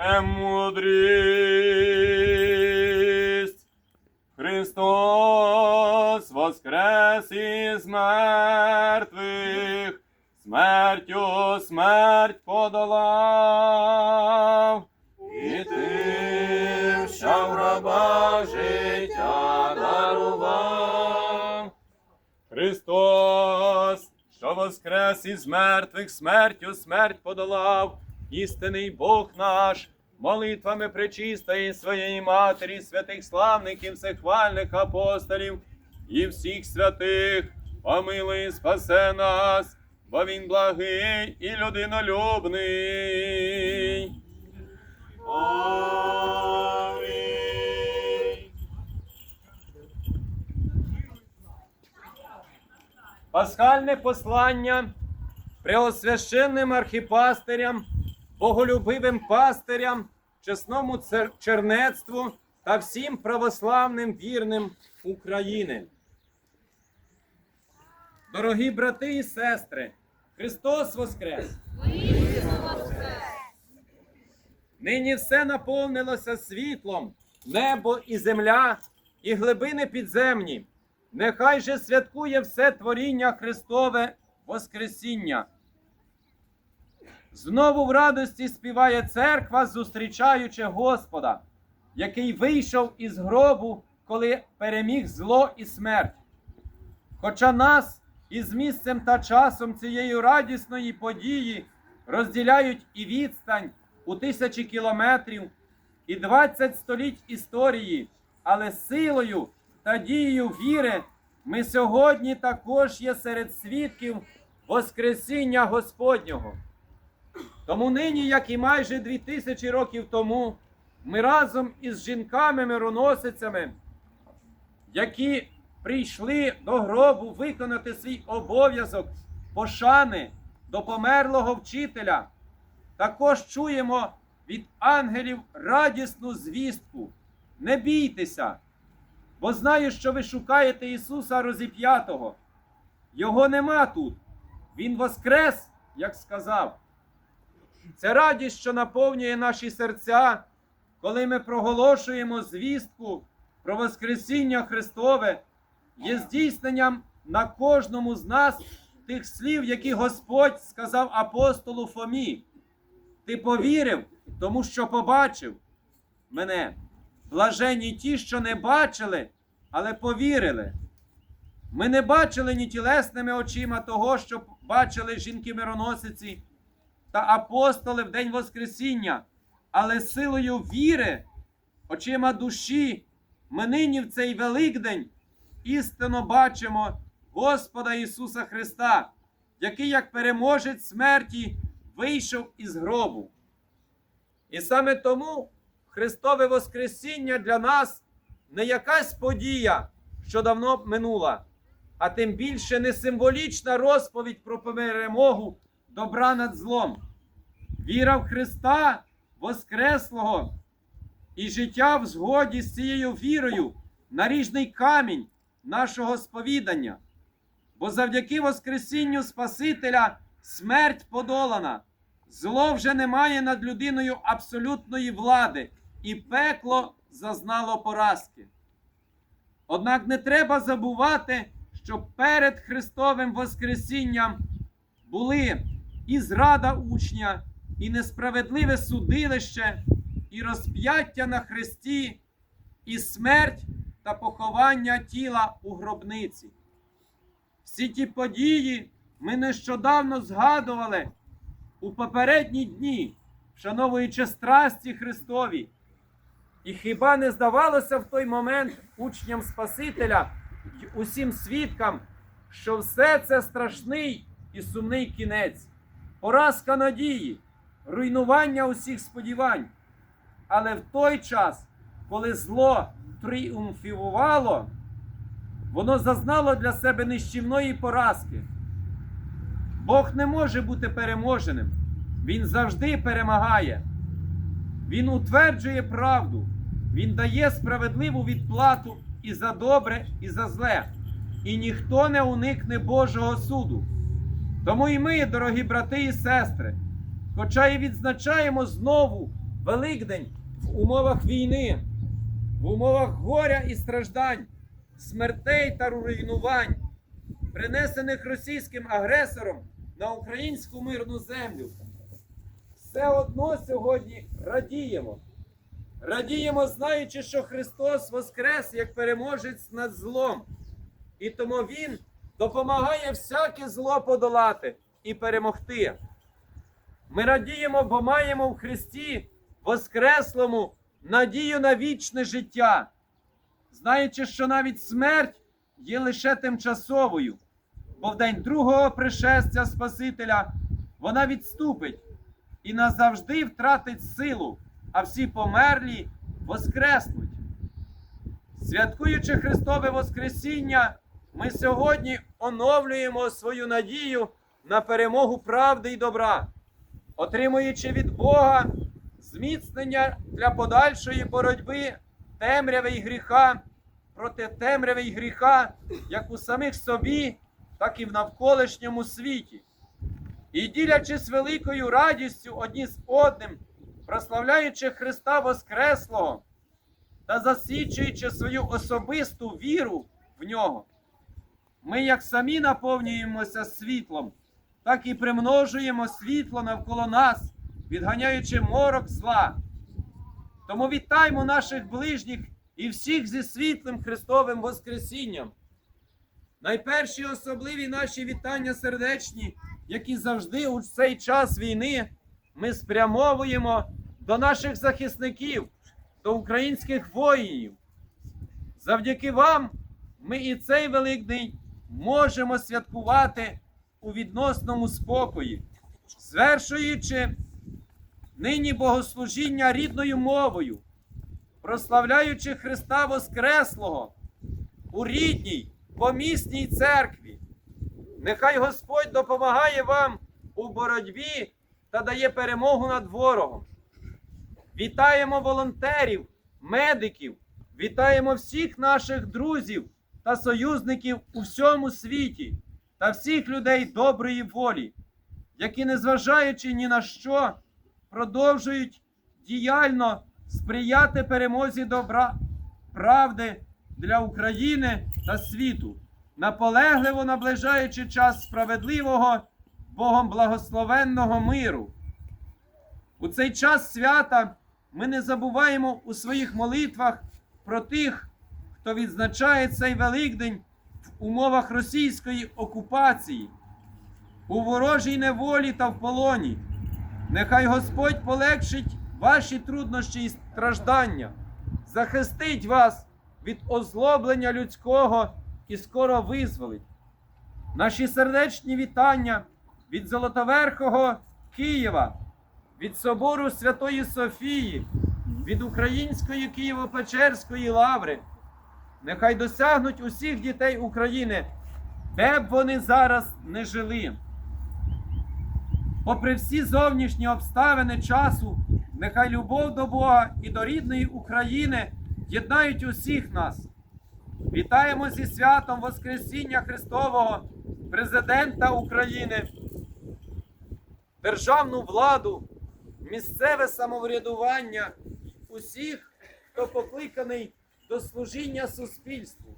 мудрість. Христос воскрес із мертвих, смертю смерть подолав. І тим, що в гробах життя дарував. Христос, що воскрес із мертвих, смертю смерть подолав, істинний Бог наш, молитвами пречистої своєї Матері, святих славників, всехвальних апостолів і всіх святих, помилуй спасе нас, бо Він благий і людинолюбний. Пасхальне послання преосвященним архіпастирям, боголюбивим пастирям, чесному чернецтву та всім православним вірним України. Дорогі брати і сестри, Христос Воскрес! Нині все наповнилося світлом, небо і земля, і глибини підземні. Нехай же святкує все творіння Христове Воскресіння. Знову в радості співає церква, зустрічаючи Господа, який вийшов із гробу, коли переміг зло і смерть. Хоча нас із місцем та часом цієї радісної події розділяють і відстань у тисячі кілометрів, і 20 століть історії, але силою та дією віри ми сьогодні також є серед свідків Воскресіння Господнього. Тому нині, як і майже дві тисячі років тому, ми разом із жінками-мироносицями, які прийшли до гробу виконати свій обов'язок пошани до померлого вчителя, також чуємо від ангелів радісну звістку. Не бійтеся, бо знаю, що ви шукаєте Ісуса розіп'ятого. Його нема тут. Він воскрес, як сказав. Це радість, що наповнює наші серця, коли ми проголошуємо звістку про Воскресіння Христове, є здійсненням на кожному з нас тих слів, які Господь сказав апостолу Фомі. Ти повірив, тому що побачив мене. Блаженні ті, що не бачили, але повірили. Ми не бачили ні тілесними очима того, що бачили жінки-мироносиці та апостоли в День Воскресіння, але силою віри, очима душі, ми нині в цей Великдень істинно бачимо Господа Ісуса Христа, який, як переможець смерті, вийшов із гробу. І саме тому Христове Воскресіння для нас не якась подія, що давно минула, а тим більше не символічна розповідь про перемогу добра над злом. Віра в Христа Воскреслого і життя в згоді з цією вірою наріжний камінь нашого сповідання. Бо завдяки Воскресінню Спасителя смерть подолана, зло вже не має над людиною абсолютної влади, і пекло зазнало поразки. Однак не треба забувати, що перед Христовим Воскресінням були і зрада учня, і несправедливе судилище, і розп'яття на хресті, і смерть та поховання тіла у гробниці. Всі ті події ми нещодавно згадували у попередні дні, вшановуючи страсті Христові. І хіба не здавалося в той момент учням Спасителя й усім свідкам, що все це страшний і сумний кінець, поразка надії, руйнування усіх сподівань. Але в той час, коли зло тріумфівувало, воно зазнало для себе нищівної поразки. Бог не може бути переможеним. Він завжди перемагає. Він утверджує правду, Він дає справедливу відплату і за добре, і за зле. І ніхто не уникне Божого суду. Тому і ми, дорогі брати і сестри, хоча і відзначаємо знову Великдень в умовах війни, в умовах горя і страждань, смертей та руйнувань, принесених російським агресором на українську мирну землю. Все одно сьогодні радіємо. Радіємо, знаючи, що Христос воскрес як переможець над злом. І тому Він допомагає всяке зло подолати і перемогти. Ми радіємо, бо маємо в Христі Воскреслому надію на вічне життя, знаючи, що навіть смерть є лише тимчасовою, бо в день другого пришестя Спасителя вона відступить і назавжди втратить силу, а всі померлі воскреснуть. Святкуючи Христове Воскресіння, ми сьогодні оновлюємо свою надію на перемогу правди і добра, отримуючи від Бога зміцнення для подальшої боротьби темряви й гріха проти темряви й гріха, як у самих собі, так і в навколишньому світі. І ділячись великою радістю одні з одним, прославляючи Христа Воскреслого та засвідчуючи свою особисту віру в нього, ми як самі наповнюємося світлом, так і примножуємо світло навколо нас, відганяючи морок зла. Тому вітаймо наших ближніх і всіх зі світлим Христовим Воскресінням. Найперші особливі наші вітання сердечні, які завжди у цей час війни ми спрямовуємо до наших захисників, до українських воїнів. Завдяки вам ми і цей Великдень можемо святкувати у відносному спокої, звершуючи нині богослужіння рідною мовою, прославляючи Христа Воскреслого у рідній помісній церкві. Нехай Господь допомагає вам у боротьбі та дає перемогу над ворогом. Вітаємо волонтерів, медиків, вітаємо всіх наших друзів та союзників у всьому світі та всіх людей доброї волі, які, незважаючи ні на що, продовжують діяльно сприяти перемозі добра, правди для України та світу, наполегливо наближаючи час справедливого, Богом благословенного миру. У цей час свята ми не забуваємо у своїх молитвах про тих, хто відзначає цей Великдень в умовах російської окупації, у ворожій неволі та в полоні. Нехай Господь полегшить ваші труднощі і страждання, захистить вас від озлоблення людського і скоро визволить. Наші сердечні вітання від Золотоверхого Києва, від собору Святої Софії, від Української Києво-Печерської лаври. Нехай досягнуть усіх дітей України, де б вони зараз не жили. Попри всі зовнішні обставини часу, нехай любов до Бога і до рідної України єднають усіх нас. Вітаємо зі святом Воскресіння Христового, президента України, державну владу, місцеве самоврядування, усіх, хто покликаний до служіння суспільству.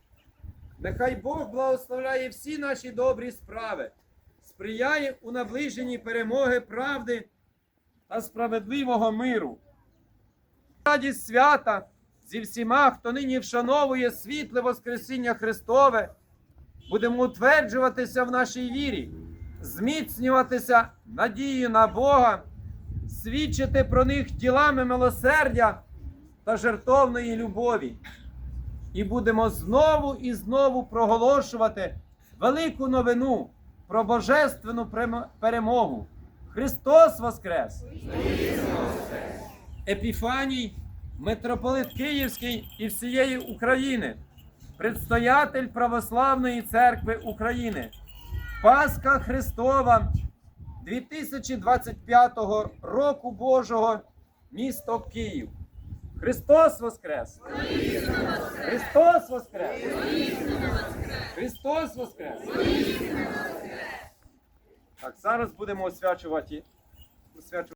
Нехай Бог благословляє всі наші добрі справи, сприяє у наближенні перемоги правди та справедливого миру. Радість свята зі всіма, хто нині вшановує світле Воскресіння Христове, будемо утверджуватися в нашій вірі, зміцнюватися надією на Бога, свідчити про них ділами милосердя та жертовної любові. І будемо знову і знову проголошувати велику новину про божественну перемогу. Христос Воскрес! Епіфаній, митрополит Київський і всієї України, предстоятель Православної церкви України, Пасха Христова 2025 року Божого, місто Київ. Христос Воскрес! Христос Воскрес! Христос Воскрес! Так, зараз будемо освячувати.